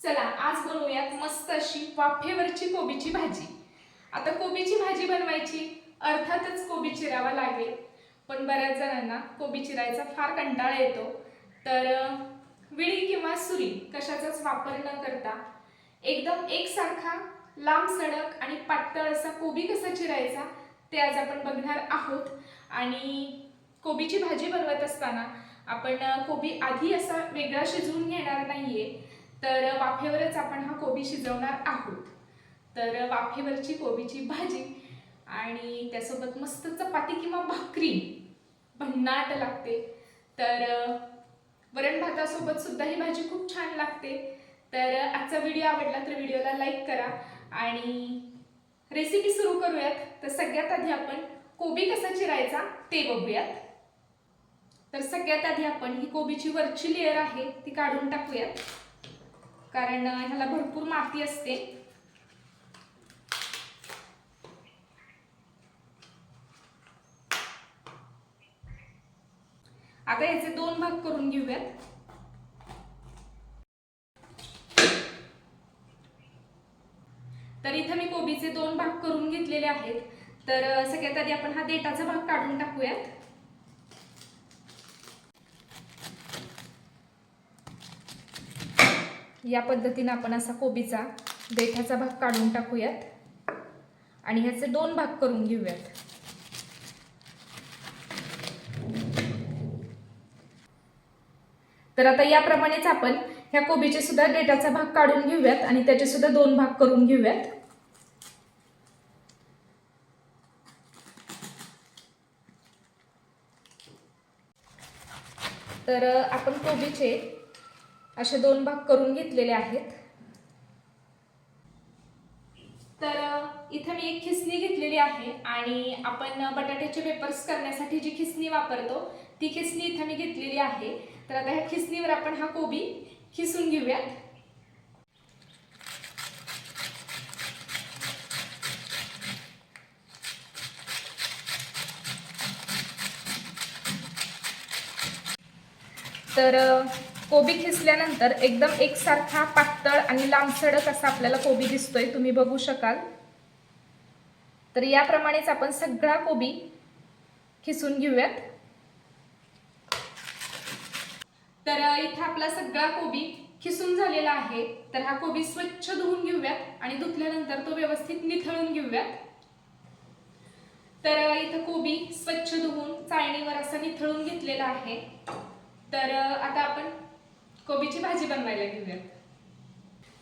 चला आज बनवूयात मस्त अशी वाफेवरची कोबीची भाजी. आता कोबीची भाजी बनवायची. अर्थातच कोबी चिरावा लागेल. पण बऱ्याच जणांना कोबी चिरायचा फार कंटाळा येतो. तर विळी किंवा सुरी कशाचाच वापर न करता एकदम एकसारखा लांब सडक आणि पातळ असा कोबी कसा चिरायचा ते आज आपण बघणार आहोत. आणि कोबीची भाजी बनवत असताना आपण कोबी आधी असा वेगळा शिजवून घेणार नाहीये. तर वाफेवरच आपण हा कोबी शिजवणार आहोत. तर वाफेवरची कोबीची भाजी आणि त्यासोबत मस्त चपाती किंवा भाकरी भन्नाट लागते. तर वरण भातासोबत सुद्धा ही भाजी खूप छान लागते. तर आजचा व्हिडिओ आवडला तर व्हिडिओला लाईक करा आणि रेसिपी सुरू करूयात. तर सगळ्यात आधी आपण कोबी कसा चिरायचा ते बघूयात. तर सगळ्यात आधी आपण ही कोबीची वरची लेअर आहे ती काढून टाकूयात. कारण ह्याला भरपूर माती असते. आता याचे दोन भाग करून घेऊयात. तर इथं मी कोबीचे दोन भाग करून घेतलेले आहेत. तर सगळ्यात आधी आपण हा देठाचा भाग काढून टाकूयात. या पद्धतीने आपण असा कोबीचा देठाचा भाग काढून टाकूयात. आणि ह्याचे दोन भाग करून घेऊयात. तर आता याप्रमाणेच आपण ह्या कोबीचे सुद्धा डेटाचा भाग काढून घेऊयात आणि त्याचे सुद्धा दोन भाग करून घेऊयात. तर आपण कोबीचे असे दोन भाग करून घेतलेले आहेत. तर इथं मी एक खिसणी घेतलेली आहे आणि आपण बटाट्याचे वेपर्स करण्यासाठी जी खिसणी वापरतो ती खिसणी इथं मी घेतलेली आहे. तर आता ह्या खिसणीवर आपण हा कोबी खिसून घेऊयात. तर कोबी खिसल्यानंतर एकदम एकसारखा पातळ आणि लांबसडक असा आपल्याला कोबी दिसतोय. तुम्ही बघू शकाल. तर याप्रमाणेच आपण सगळा कोबी खिसून घेऊयात. तर इथं आपला सगळा कोबी खिसून झालेला आहे. तर हा कोबी स्वच्छ धुवून घेऊयात आणि धुतल्यानंतर तो व्यवस्थित निथळून घेऊयात. तर इथं कोबी स्वच्छ धुवून चाळणीवर असा निथळून घेतलेला आहे. तर आता आपण कोबीची भाजी बनवायला घेऊयात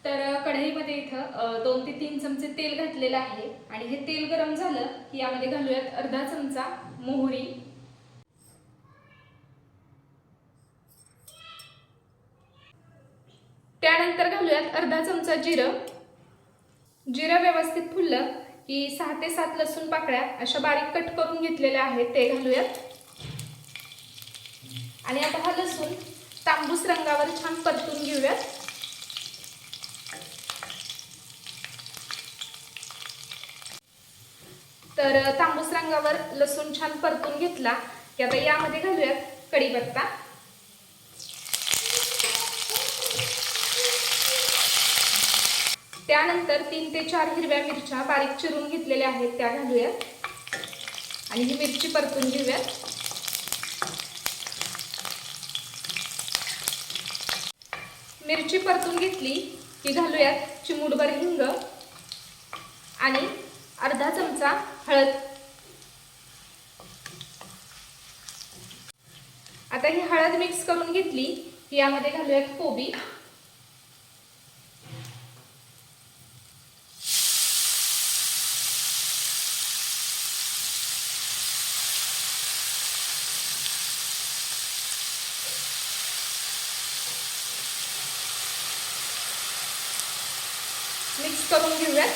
तर कढईमध्ये इथं दोन ते तीन चमचे तेल घातलेलं आहे. आणि हे तेल गरम झालं की यामध्ये घालूयात अर्धा चमचा मोहरी. त्यानंतर घालूयात अर्धा चमचा जिरं. जिरं व्यवस्थित फुललं की सहा ते सात लसूण पाकळ्या अशा बारीक कट करून घेतलेल्या आहेत ते घालूयात. आणि आता हा लसूण तांबूस रंगावर छान परतून घेऊयात. तर तांबूस रंगावर लसूण छान परतून घेतला की आता यामध्ये घालूयात कढीपत्ता. त्यानंतर तीन ते चार हिरव्या मिरच्या बारीक चिरून घेतलेल्या आहेत त्या घालूयात. आणि ही मिरची परतून घेऊयात. मिरची परतून घेतली की घालूयात चिमूटभर हिंग आणि अर्धा चमचा हळद. आता ही हळद मिक्स करून घेतली की यामध्ये घालूयात कोबी. मिक्स करून घेऊयात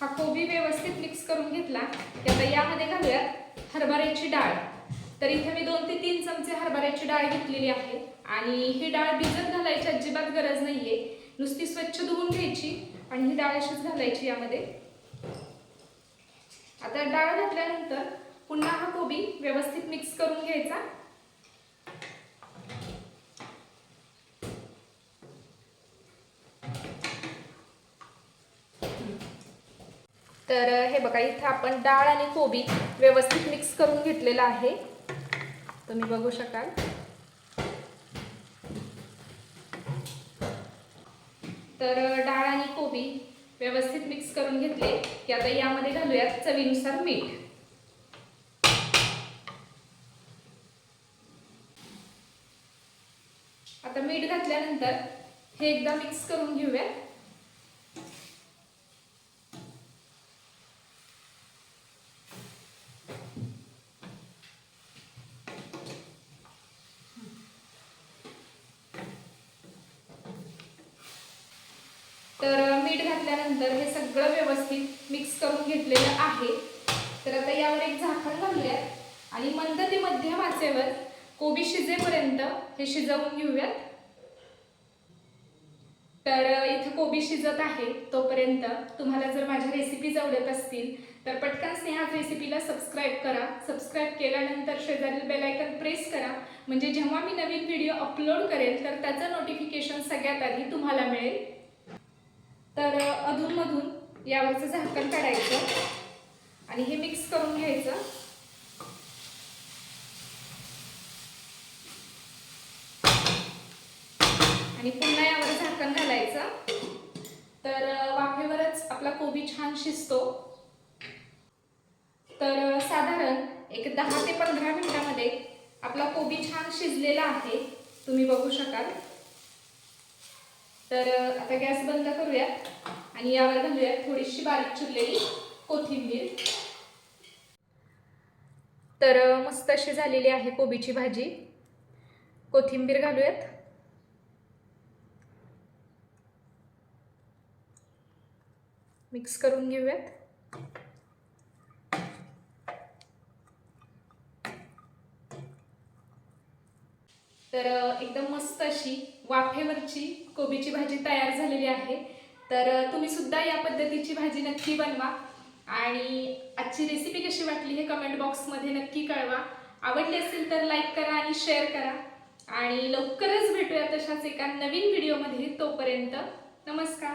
हा कोबी व्यवस्थित मिक्स करून घेतला की आता यामध्ये घालूयात हरभऱ्याची डाळ तर इथे मी दोन ते तीन चमचे हरभऱ्याची डाळ घेतलेली आहे आणि ही डाळ भिजत घालायची अजिबात गरज नाहीये नुसती स्वच्छ धुवून घ्यायची आणि ही डाळ अशीच घालायची यामध्ये आता डाळ घातल्यानंतर पुन्हा हा कोबी व्यवस्थित मिक्स करून घ्यायचा तर हे बघा इथं आपण डाळ आणि कोबी व्यवस्थित मिक्स करून घेतलेला आहे. तुम्ही बघू शकाल. तर डाळ आणि कोबी व्यवस्थित मिक्स करून घेतले की आता यामध्ये घालूयात चवीनुसार मीठ. आता मीठ घातल्यानंतर हे एकदा मिक्स करून घेऊयात. तर मीठ घातल्यानंतर हे सगळं व्यवस्थित मिक्स करून घेतलेलं आहे. तर आता यावर एक झाकण घालूयात आणि मंद ते मध्यम आचेवर कोबी शिजेपर्यंत हे शिजवून घेऊयात. तर इथं कोबी शिजत आहे तोपर्यंत तुम्हाला जर माझ्या रेसिपीज आवडत असतील तर पटकन स्नेहात रेसिपीला सबस्क्राईब करा. सबस्क्राईब केल्यानंतर शेजारील बेलायकन प्रेस करा. म्हणजे जेव्हा मी नवीन व्हिडिओ अपलोड करेल तर त्याचं नोटिफिकेशन सगळ्यात आधी तुम्हाला मिळेल. तर अधूनमधून यावरचं झाकण काढायचं आणि हे मिक्स करून घ्यायचं. आणि पुन्हा यावर झाकण घालायचं. तर वाफेवरच आपला कोबी छान शिजतो. तर साधारण एक दहा ते पंधरा मिनिटामध्ये आपला कोबी छान शिजलेला आहे. तुम्ही बघू शकाल. तर आता गॅस बंद करूयात आणि यावर घालूयात थोडीशी बारीक चिरलेली कोथिंबीर. तर मस्त अशी झालेली आहे कोबीची भाजी. कोथिंबीर घालूयात. मिक्स करून घेऊयात. तर एकदम मस्त अशी वाफेवरची कोबीची भाजी तयार झालेली आहे. तर तुम्ही सुद्धा या पद्धतीची भाजी नक्की बनवा आणि आजची रेसिपी कशी वाटली हे कमेंट बॉक्समध्ये नक्की कळवा. आवडली असेल तर लाईक करा आणि शेअर करा. आणि लवकरच भेटूया तशाच एका नवीन व्हिडिओमध्ये तोपर्यंत नमस्कार.